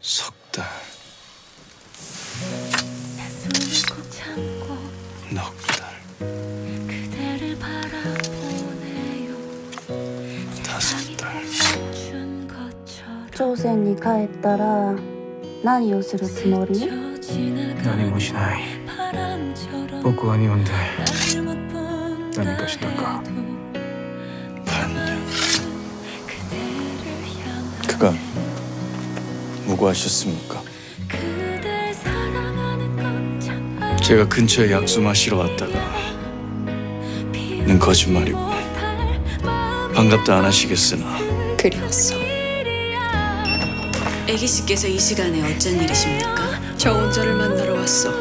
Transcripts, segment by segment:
석 달, 숨을 꼭 참고 넉 달, 그대를 바라보네요 다섯 달. 준 것처럼 朝鮮に帰ったら何をするつもり저 지나가 何もしない。 바람처럼 僕は日本で 나를 못본何かしたか 반년. 그대를 향한 그간 무고하셨습니까? 제가 근처에 약수 마시러 왔다가 는 거짓말이고 반갑다 안 하시겠으나 그리웠어. 애기 씨께서 이 시간에 어쩐 일이십니까? 저 혼자를 만나러 왔어.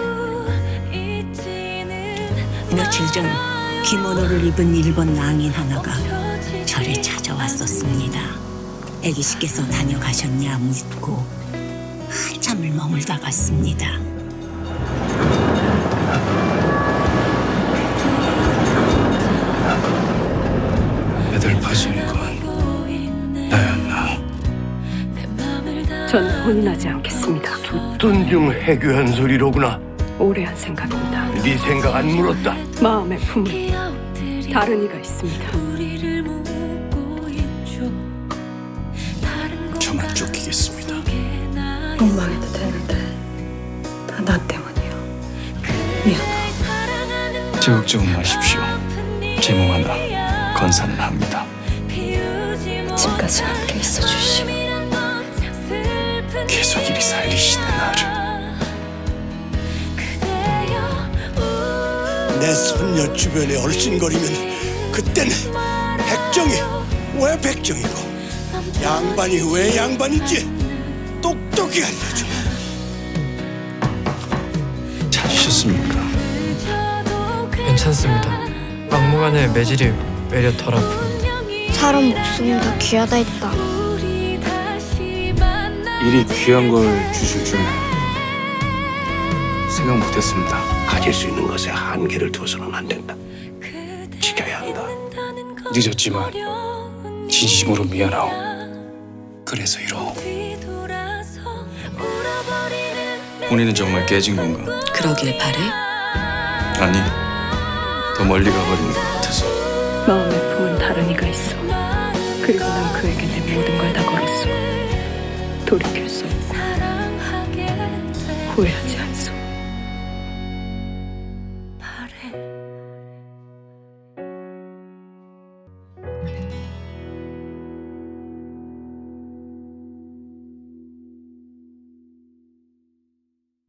며칠 전 기모노를 입은 일본 낭인 하나가 저를 찾아왔었습니다. 애기 씨께서 다녀가셨냐 묻고 한참을 머물다 갔습니다. 애들 파진 건 나였나? 전 혼인하지 않겠습니다. 듣던 중 해교한 소리로구나. 오래 한 생각입니다. 네 생각 안 물었다. 마음에 품은 다른 이가 있습니다. 저만 나 원망해도 되는데 다 나 때문이야. 미안해. 사랑하는 제 걱정은 마십시오. 제몸 하나 건사는 합니다. 지금까지 함께 있어 주시오. 계속 이리 살리시는 나를. 내 손녀 주변에 얼씬거리면 그땐 백정이 왜 백정이고 양반이 왜 양반인지 똑똑히 알려줘 찾으셨습니까? 괜찮습니다. 막무가내 매질이 외려 덜 아픕니다. 사람 목숨은 다 귀하다 했다. 이리 귀한 걸 주실 줄 생각 못했습니다. 가질 수 있는 것에 한계를 두어서는 안 된다. 지켜야 한다. 늦었지만 진심으로 미안하오. 그래서 이러오. 혼인은 정말 깨진 건가? 그러길 바래? 아니, 더 멀리 가버린 것 같아서. 마음에 품은 다른 이가 있어. 그리고 난 그에게 내 모든 걸 다 걸었어. 돌이킬 수 없고 후회하지 않소.